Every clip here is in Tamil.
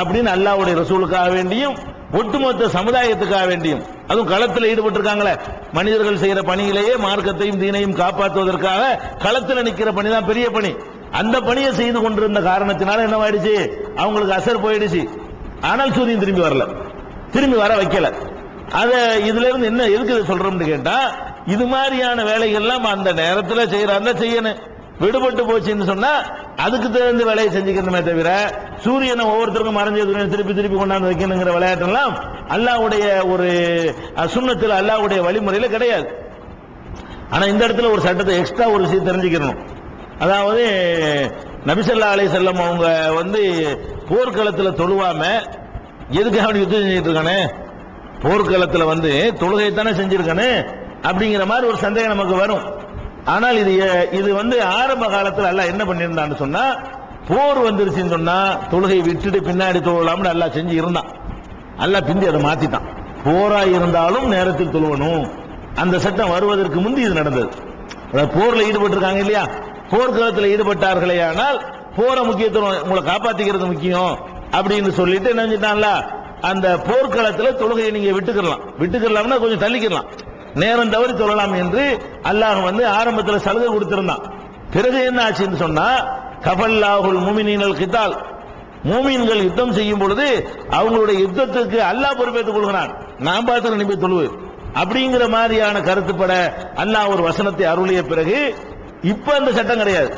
அப்படின்னு அல்லாவுடைய ரசூலுக்காக வேண்டியும் ஒட்டுமொத்த சமுதாயத்துக்காக வேண்டியும். அதுவும் களத்தில் ஈடுபட்டிருக்காங்களே. மனிதர்கள் செய்யற பணியிலேயே மார்க்கத்தையும் தீனையும் காப்பாற்றுவதற்காக களத்தில் நிற்கிற பணி தான் பெரிய பணி. அந்த பணியை செய்து கொண்டிருந்த காரணத்தினால என்னவாயிடுச்சு அவங்களுக்கு அசர் போயிடுச்சு. ஆனால் சூரியன் திரும்பி வரல. திரும்பி வர வைக்கல. அத இதுல இருந்து என்ன எதுக்கு சொல்றோம்னு கேட்டா இது மாதிரியான வேலைகள்லாம் அந்த நேரத்தில் செய்யறாங்க செய்யணும். விடுபட்டு போச்சுன்னு சொன்னா அதுக்கு தகுந்த வேலையை செஞ்சுக்கணுமே தவிர சூரியனை ஒவ்வொருத்தருக்கும் மறைஞ்சது திருப்பி திருப்பி கொண்டாந்து வைக்கணுங்கிற விளையாட்டெல்லாம் அல்லாவுடைய ஒரு சுண்ணத்தில் அல்லாவுடைய வழிமுறையில் வழிமுறையில கிடையாது. ஆனா இந்த இடத்துல ஒரு சட்டத்தை எக்ஸ்ட்ரா ஒரு விஷயம் தெரிஞ்சுக்கணும். அதாவது நபிசல்லா அலை செல்லம் அவங்க வந்து போர்க்களத்தில் தொழுவாம எதுக்காக அப்படி யுத்தம் செஞ்சுட்டு இருக்கானே போர்க்களத்தில் வந்து தொழுகை தானே செஞ்சிருக்கானே? அப்படிங்கிற மாதிரி ஒரு சந்தேகம் நமக்கு வரும். ஆனால் இது இது வந்து ஆரம்ப காலத்தில் அல்லாஹ் என்ன பண்ணியிருந்தான்னு சொன்னா போர் வந்துருச்சுன்னு சொன்னா தொழுகை விட்டுட்டு பின்னாடி தொழலாம்னு நல்லா செஞ்சு இருந்தான். நல்லா பிந்தி அதை மாத்திட்டான். போரா இருந்தாலும் நேரத்தில் தொழுவணும். அந்த சட்டம் வருவதற்கு முந்தி இது நடந்தது. அதாவது போர்ல ஈடுபட்டிருக்காங்க இல்லையா? போர்க்களத்தில் ஈடுபட்டார்களே ஆனால் போற முக்கியத்துவம் உங்களை காப்பாத்திக்கிறது முக்கியம் அப்படின்னு சொல்லிட்டு என்ன செஞ்சிட்டான்ல? அந்த போர்க்களத்தில் தொழுகையை நீங்க விட்டுக்கலாம் விட்டுக்கலாம்னா கொஞ்சம் தள்ளிக்கலாம் நேரம் தவறி தொழலாம் என்று அல்லாஹ் வந்து ஆரம்பத்தில் சலுகை கொடுத்திருந்தான். பிறகு என்ன ஆச்சுன்னு சொன்னா கபல்லாகுல் முமினீனல் கித்தால். மூமீன்கள் யுத்தம் செய்யும் பொழுது அவங்களுடைய யுத்தத்துக்கு அல்லாஹ் பொறுப்பேற்றுக் கொள்கிறான். நான் பார்த்து நினைப்பு தொழுவு அப்படிங்கிற மாதிரியான கருத்துப்பட அல்லாஹ் ஒரு வசனத்தை அருளிய பிறகு இப்ப அந்த சட்டம் கிடையாது.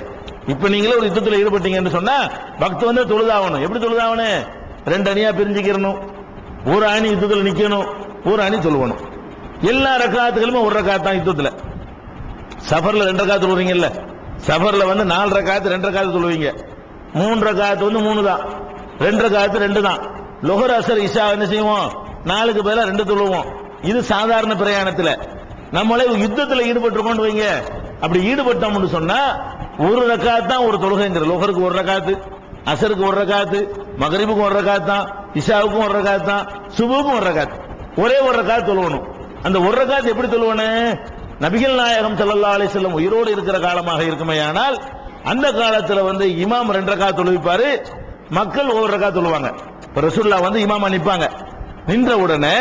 இப்ப நீங்களே ஒரு யுத்தத்தில் ஈடுபட்டீங்கன்னு சொன்னா பக்து வந்து தொழுதாகணும். எப்படி தொழுதாகணும்? ரெண்டு அணியா பிரிஞ்சுக்கிறணும். ஒரு அணி யுத்தத்தில் நிக்கணும். ஒரு அணி சொல்லுவணும் எல்லா ரக்காத்துகளுமே ஒரு ரக்காத்தான் யுத்தத்தில். சஃபர்ல ரெண்டு ரக்காத்து தொழுவீங்கல்ல சஃபர்ல வந்து நாலரை ரக்காத்து ரெண்டரை ரக்காத்து சொல்லுவீங்க. மூன்றரை ரக்காத்து வந்து மூணு தான் ரெண்டரை ரக்காத்து ரெண்டு தான் லொஹர் அசர் இஷா என்ன செய்வோம்? நாலுக்கு பதிலாக ரெண்டு சொல்லுவோம் இது சாதாரண பிரயாணத்தில். நம்மளே யுத்தத்தில் ஈடுபட்டிருக்கோம்னு வைங்க. அப்படி ஈடுபட்டோம்னு சொன்னா ஒரு ரக்காத் தான் ஒரு தொழுகைங்கிற. லோகருக்கு ஒரு ரக்காத்து அசருக்கு ஒரு ரக்காத்து மகரிபுக்கும் ஒரு ரக்காத் தான் இஷாவுக்கும் ஒரு ரக்காத் தான் சுபுக்கும் ஒரு ரக்காத் ஒரே ஒரு ரக்காத் தொழுவணும். அந்த ஒரு ரக்காத் எப்படி தொழுவணும்? நபிகள் நாயகம் ஸல்லல்லாஹு அலி செல்லம் உயிரோடு இருக்கிற காலமாக இருக்குமையானால் அந்த காலத்தில் வந்து இமாம் ரெண்டு ரக்காத் தொழுவிப்பாரு மக்கள் ஒவ்வொரு ரக்கா தொழுவாங்க. இப்ப ரசூல்லா வந்து இமாமா நிற்பாங்க நின்ற உடனே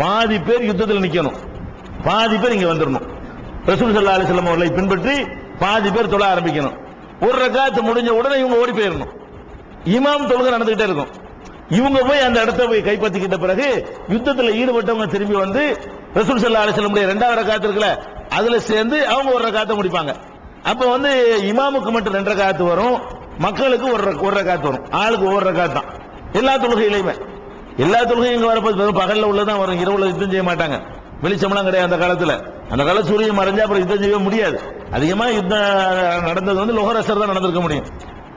பாதி பேர் யுத்தத்தில் நிற்கணும் பாதி பேர் இங்கே வந்துடணும் ரசூல் சல்லா அலி செல்லம் அவர்களை பின்பற்றி பாதி பேர் தொழ ஆரம்பிக்கணும். ஒரு ரக்காத்து முடிஞ்ச உடனே இவங்க ஓடி போயிடணும் இமாம் தொழுகை நடந்துகிட்டே இருக்கும். இவங்க போய் அந்த இடத்த போய் கைப்பற்றிக்கிட்ட பிறகு யுத்தத்தில் ஈடுபட்டவங்க திரும்பி வந்து ரசூல் சல்லா அலிஸ்லமுடைய ரெண்டாவது ரகாத்து இருக்குல்ல அதுல சேர்ந்து அவங்க ஒரு ரக்காத்தை முடிப்பாங்க. அப்ப வந்து இமாமுக்கு மட்டும் ரெண்டு ரக்காத்து வரும் மக்களுக்கு ஒரு ஒரு ரகாத்து வரும். ஆளுக்கு ஒவ்வொரு ரகாத்து தான். எல்லா தொழுகையிலையுமே எல்லா தொழுகையும் இங்க வரப்போ பகல்ல உள்ளதான் வரும் இரவுல யுத்தம் செய்ய மாட்டாங்க. வெளிச்சம்லாம் கிடையாது அந்த காலத்துல. அந்த கால சூரியன் மறைஞ்சா அப்புறம் யுத்தம் செய்ய முடியாது. அதிகமா யுத்தம் நடந்தது வந்து லோகரசர் தான் நடந்திருக்க முடியும்.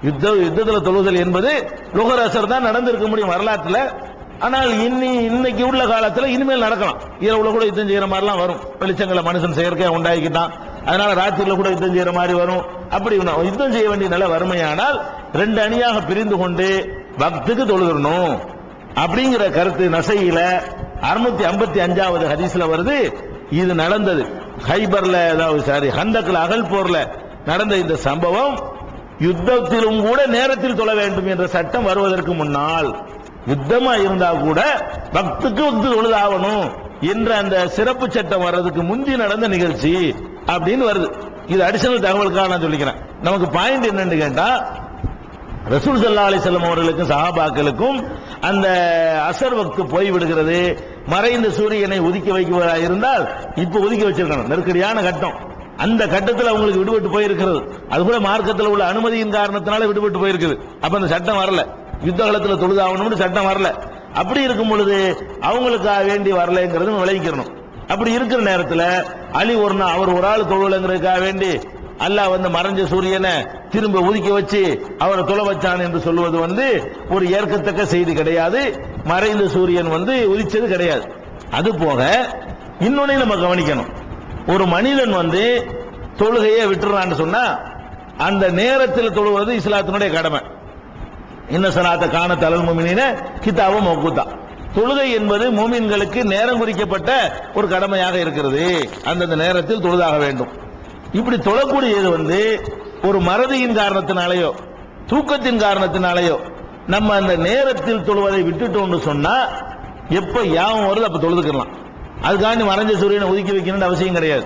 யுத்த யுத்தத்துல தொழுதல் என்பது லோகரசர் தான் நடந்திருக்க முடியும் வரலாற்றுல. ஆனால் இன்னி இன்னைக்கு உள்ள காலத்துல இனிமேல் நடக்கலாம். இரவுல கூட யுத்தம் செய்யற மாதிரிலாம் வரும். வெளிச்சங்களை மனுஷன் செயற்கையா உண்டாக்கிட்டான். அதனால ராத்திரில கூட யுத்தம் செய்யற மாதிரி வரும். அப்படி யுத்தம் செய்ய வேண்டிய நல்ல வறுமையானால் ரெண்டு அணியாக பிரிந்து கொண்டு பக்துக்கு தொழுதணும் அப்படிங்கிற கருத்து நசையில அறுநூத்தி ஐம்பத்தி அஞ்சாவது ஹதீஸ்ல வருது. இது நடந்தது. ஹைபர்ல ஏதாவது சாரி ஹந்தக்ல அகல் போர்ல நடந்த இந்த சம்பவம் யுத்தத்திலும் கூட நேரத்தில் தொழ வேண்டும் என்ற சட்டம் வருவதற்கு முன்னால் யுத்தமா இருந்தா கூட பக்துக்கு வந்து தொழுதாகணும் என்ற அந்த சிறப்பு சட்டம் வர்றதுக்கு முந்தி நடந்த நிகழ்ச்சி அப்படின்னு வருது. இது அடிஷனல் தகவலுக்காக நான் சொல்லிக்கிறேன். நமக்கு பாயிண்ட் என்னன்னு கேட்டா ரசூல் சல்லா அலிசல்லம் அவர்களுக்கும் சஹாபாக்களுக்கும் அந்த அசர் வக்து போய் விடுகிறது. மறைந்த சூரியனை ஒதுக்கி வைக்கிறதா இருந்தால் இப்ப ஒதுக்கி வச்சிருக்கணும். நெருக்கடியான கட்டம். அந்த கட்டத்தில் அவங்களுக்கு விடுபட்டு போயிருக்கிறது. அது கூட மார்க்கத்தில் உள்ள அனுமதியின் காரணத்தினால விடுபட்டு போயிருக்குது. அப்ப அந்த சட்டம் வரல. யுத்த காலத்தில் தொழுதாகணும்னு சட்டம் வரல. அப்படி இருக்கும் பொழுது அவங்களுக்காக வேண்டி வரலைங்கிறது விளைவிக்கணும் அப்படி இருக்கிற நேரத்தில் அலி ஒரு நாள் அவர் ஒரு ஆள் தொழுலங்கிறதுக்காக வேண்டி அல்லாஹ் வந்து மறைஞ்ச சூரியனை திரும்ப ஒதுக்கி வச்சு அவரை தொலை வச்சான் என்று சொல்வது வந்து ஒரு ஏற்கத்தக்க செய்தி கிடையாது. மறைந்த சூரியன் வந்து உதிச்சது கிடையாது. அது போக இன்னொன்னையும் நம்ம கவனிக்கணும். ஒரு மனிதன் வந்து தொழுகையை விட்டுறான்னு சொன்னா அந்த நேரத்தில் தொழுவது இஸ்லாத்தினுடைய கடமை. இன்னசனாத்த காண தலல் முமினின கிதாபு மௌகூத்தா. தொழுகை என்பது மூமின்களுக்கு நேரம் குறிக்கப்பட்ட ஒரு கடமையாக இருக்கிறது. அந்தந்த நேரத்தில் தொழுதாக வேண்டும். இப்படி தொழக்கூடியது வந்து ஒரு மறதியின் காரணத்தினாலேயோ தூக்கத்தின் காரணத்தினாலேயோ நம்ம அந்த நேரத்தில் தொழுவதை விட்டுட்டோம்னு சொன்னா எப்ப யாவும் வருது அப்ப தொழுதுக்கலாம் அதுக்காண்டி மறைஞ்ச சூரியனை ஒதுக்கி வைக்கணும்னு அவசியம் கிடையாது.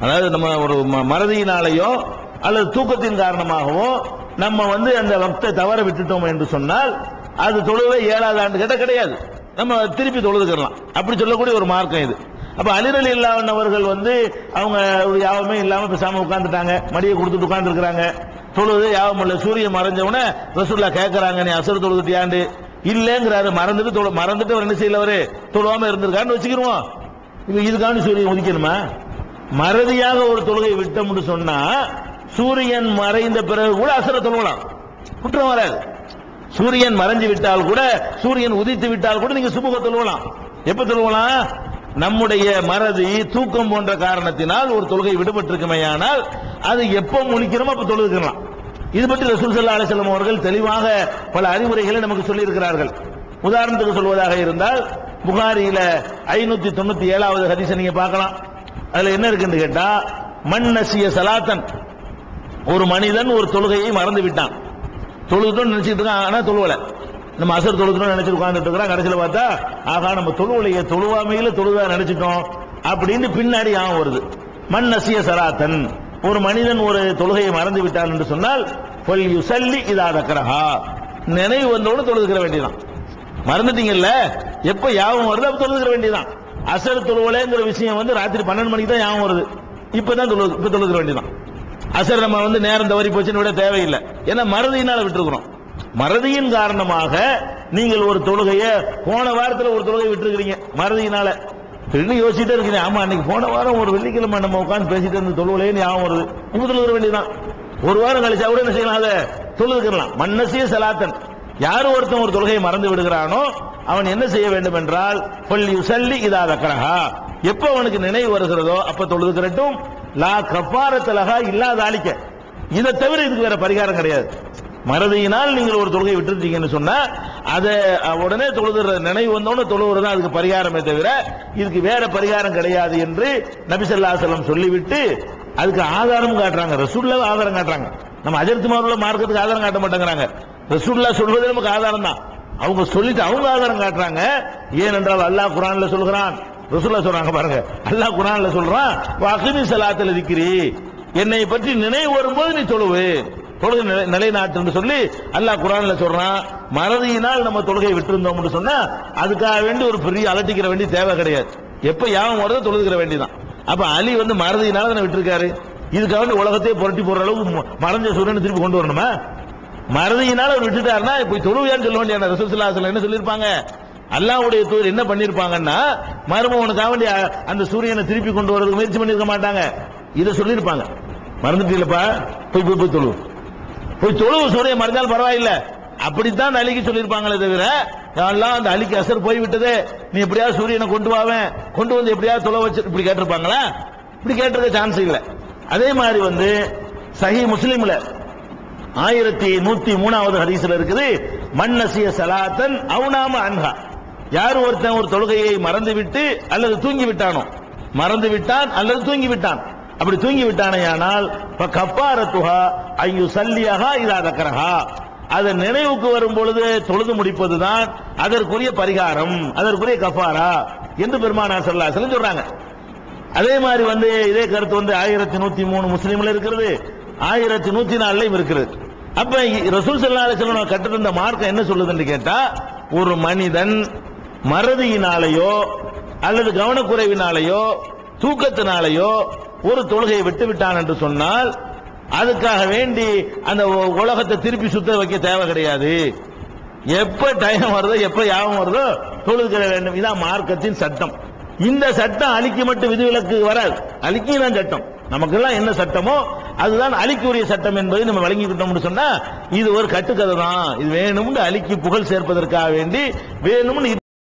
அதாவது நம்ம ஒரு ம- மறதியினாலேயோ அல்லது தூக்கத்தின் காரணமாகவோ நம்ம வந்து அந்த வக்தை தவற விட்டுட்டோம் என்று சொன்னால் அது தொழுவே ஏழாவது ஆண்டு கிட்ட கிடையாது. நம்ம திருப்பி தொழுதுக்கலாம் அப்படி சொல்லக்கூடிய ஒரு மார்க்கம் இது. அப்ப அலிரலி இல்லாதவர்கள் வந்து அவங்க ஒரு யாவமே இல்லாம பேசாம உட்கார்ந்துட்டாங்க. மடியை கொடுத்துட்டு உட்காந்துருக்குறாங்க தொழுது யாவம் இல்ல. சூரியன் மறைஞ்ச உடனே ரசூல்லா கேட்கறாங்க நீ அசுர தொழுதுட்டியாண்டு. இல்லங்கிறாரு. மறந்துட்டு தொழு மறந்துட்டு அவர் என்ன செய்யல அவரு தொழுவாம இருந்திருக்காருன்னு வச்சுக்கிருவோம். இப்ப இதுக்காண்டி சூரியன் உதிக்கணுமா? மறதியாக ஒரு தொழுகை விட்டோம்னு சொன்னா சூரியன் மறைந்த பிறகு கூட அசர தொழுவலாம் குற்றம் வராது. சூரியன் மறைஞ்சு விட்டால் கூட சூரியன் உதித்து விட்டால் கூட நீங்க சுபக தொழுவலாம் எப்ப தொழுவலாம் நம்முடைய மறதி தூக்கம் போன்ற காரணத்தினால் ஒரு தொழுகை விடுபட்டிருக்குமேயானால் அது எப்ப முழிக்கிறோமோ அப்ப தொழுதுக்கலாம். இது பற்றி ரசூல் சல்லா அலைஹி அவர்கள் தெளிவாக பல அறிவுரைகளை நமக்கு சொல்லி இருக்கிறார்கள் உதாரணத்துக்கு சொல்வதாக இருந்தால் புகாரியில ஐநூத்தி தொண்ணூத்தி ஏழாவது ஹதீஸை நீங்க பார்க்கலாம். அதுல என்ன இருக்குன்னு கேட்டா மண் நசிய சலாத்தன் ஒரு மனிதன் ஒரு தொழுகையை மறந்து விட்டான். தொழுதுன்னு நினைச்சிட்டு இருக்கான் ஆனா தொழுவல. நம்ம அசர் தொழுதுன்னு நினைச்சிட்டு உட்கார்ந்துட்டு இருக்கிறான் கடைசியில் பார்த்தா ஆகா நம்ம தொழுவலையே தொழுவாமையில தொழுதா நினைச்சிட்டோம். அப்படின்னு பின்னாடி ஆகும் வருது. மண் நசிய சராத்தன். ஒரு மனிதன் ஒரு தொழுகையை மறந்து விட்டான் என்று சொன்னால் பொல் யுசல்லி இதா தக்கரஹா. நினைவு வந்தோடு தொழுதுக்கிற வேண்டியதான். மறந்துட்டீங்கல்ல? எப்ப யாபம் வருது அப்ப தொழுதுக்கிற வேண்டியதான். அசர் தொழுவலைங்கிற விஷயம் வந்து ராத்திரி பன்னெண்டு மணிக்கு தான் யாவும் வருது. இப்பதான் தொழு இப்ப தொழுதுக்கிற வேண்டியதான். அசர் நம்ம வந்து நேரம் தவறி போச்சுன்னு விட தேவையில்லை. ஏன்னா மறதியினால விட்டுருக்கணும். மறதியின் காரணமாக நீங்கள் ஒரு தொழுகையை போன வாரத்தில் ஒரு தொழுகை விட்டுருக்கிறீங்க. மறதியினால. இன்னும் யோசிச்சுட்டே இருக்கீங்க. ஆமா அன்னைக்கு போன வாரம் ஒரு வெள்ளிக்கிழமை நம்ம உட்காந்து பேசிட்டு இருந்த தொழுவுலையே ஞாபகம் வருது. இப்ப தொழுகிற வேண்டியதான் ஒரு வாரம் கழிச்சா கூட என்ன செய்யலாம் அதை தொழுதுக்கலாம் மன்னசிய சலாத்தன். யார் ஒருத்தன் ஒரு தொழுகையை மறந்து விடுகிறானோ அவன் என்ன செய்ய வேண்டும் என்றால் பள்ளி சல்லி இதா தக்கரஹா. எப்ப அவனுக்கு நினைவு வருகிறதோ அப்ப தொழுதுக்கிறட்டும் லா கப்பாரத்தலகா இல்லாத அழிக்க இதை தவிர இதுக்கு வேற பரிகாரம் கிடையாது. மறதியினால் நீங்கள் ஒரு தொழுகை விட்டுருந்தீங்கன்னு சொன்னா அதை உடனே தொழுதுற நினைவு வந்தோன்னு தொழுவுறது தான் அதுக்கு பரிகாரமே தவிர இதுக்கு வேற பரிகாரம் கிடையாது என்று நபிசல்லாசலம் சொல்லிவிட்டு அதுக்கு ஆதாரம் காட்டுறாங்க. ரசூல்ல ஆதாரம் காட்டுறாங்க. நம்ம அஜர்த்துமாருள்ள மார்க்கத்துக்கு ஆதாரம் காட்ட மாட்டேங்கிறாங்க. ரசூல்லா சொல்வது நமக்கு ஆதாரம் தான் அவங்க சொல்லிட்டு அவங்க ஆதாரம் காட்டுறாங்க. ஏனென்றால் அல்லாஹ் குரான்ல சொல்கிறான் ரசூல்லா சொல்றாங்க பாருங்க. அல்லாஹ் குரான்ல சொல்றான் அகிமி சலாத்தில் இருக்கிறி என்னை பற்றி நினைவு வரும்போது நீ தொழுவு. தொழுகை நிலை- நிலைநாட்டுன்னு சொல்லி அல்லாஹ் குரான்ல சொல்றான் மறதியினால் நம்ம தொழுகை விட்டிருந்தோம்னு சொன்னா அதுக்காக வேண்டி ஒரு பெரிய அலட்டிக்கிற வேண்டிய தேவை கிடையாது. எப்ப யாவும் வருதோ தொழுதுக்கிற வேண்டியதான் அப்ப அலி வந்து மறதியினால தானே விட்டுருக்காரு. இதுக்காக வேண்டி உலகத்தையே புரட்டி போடுற அளவுக்கு ம- மறைஞ்ச சூரியனை திருப்பி கொண்டு வரணுமா? மறதியினால அவர் விட்டுட்டாருன்னா போய் தொழுவியான்னு சொல்ல வேண்டிய ரசூலுல்லாஹி என்ன சொல்லியிருப்பாங்க? அல்லாவுடைய தூதர் என்ன பண்ணிருப்பாங்கன்னா மருமகனுக்காக உனக்காக வேண்டிய அந்த சூரியனை திருப்பி கொண்டு வரதுக்கு முயற்சி பண்ணிருக்க மாட்டாங்க. இதை சொல்லியிருப்பாங்க. மறந்துட்டீங்களப்பா? போய் போய் போய் தொழு. போய் தொழுவு சூரியன் மறைஞ்சாலும் பரவாயில்ல. அப்படித்தான் அந்த அலிக்கு சொல்லியிருப்பாங்களே தவிர எல்லாம் அந்த அலிக்கு அசர் போய் விட்டது நீ எப்படியாவது சூரியனை கொண்டு வாவேன் கொண்டு வந்து எப்படியாவது தொலை வச்சு இப்படி கேட்டிருப்பாங்களா? இப்படி கேட்டிருக்க சான்ஸ் இல்லை. அதே மாதிரி வந்து சஹி முஸ்லீம்ல ஆயிரத்தி நூத்தி மூணாவது ஹரிசுல இருக்குது மன்னசிய சலாத்தன் அவுனாம அன்ஹா. யார் ஒருத்தன் ஒரு தொழுகையை மறந்துவிட்டு அல்லது தூங்கி விட்டானோ மறந்து விட்டான் அல்லது தூங்கி விட்டான் அப்படி தூங்கி விட்டானேயானால் கப்பாரத்துஹா ஐயு சல்லியகா இதா தக்கரஹா. அதை நினைவுக்கு வரும் பொழுது தொழுது முடிப்பதுதான் அதற்குரிய பரிகாரம் அதற்குரிய கஃபாரா என்று பெருமானார் ஸல்லல்லாஹு சொல்றாங்க. அதே மாதிரி வந்து இதே கருத்து வந்து ஆயிரத்தி நூத்தி மூணு முஸ்லீம்ல இருக்கிறது ஆயிரத்தி நூத்தி நாலுலயும் இருக்கிறது அப்ப ரசூல் ஸல்லல்லாஹு கட்டிருந்த மார்க்கம் என்ன சொல்லுதுன்னு கேட்டா ஒரு மனிதன் மறதியினாலேயோ அல்லது கவனக்குறைவினாலேயோ தூக்கத்தினாலேயோ ஒரு தொழுகையை விட்டு விட்டான் என்று சொன்னால் அதுக்காக வேண்டி அந்த உலகத்தை திருப்பி சுத்த வைக்க தேவை கிடையாது. எப்ப டைம் வருதோ எப்ப யாபம் வருதோ தொழுகிற வேண்டும். இதான் மார்க்கத்தின் சட்டம். இந்த சட்டம் அழிக்க மட்டும் விதிவிலக்கு வராது. அலிக்கு தான் சட்டம். நமக்கெல்லாம் என்ன சட்டமோ அதுதான் அழிக்குரிய சட்டம் என்பதை நம்ம வழங்கிக்கிட்டோம்னு சொன்னா இது ஒரு கட்டுக்கதை தான் இது வேணும்னு அழிக்கு புகழ் சேர்ப்பதற்காக வேண்டி வேணும்னு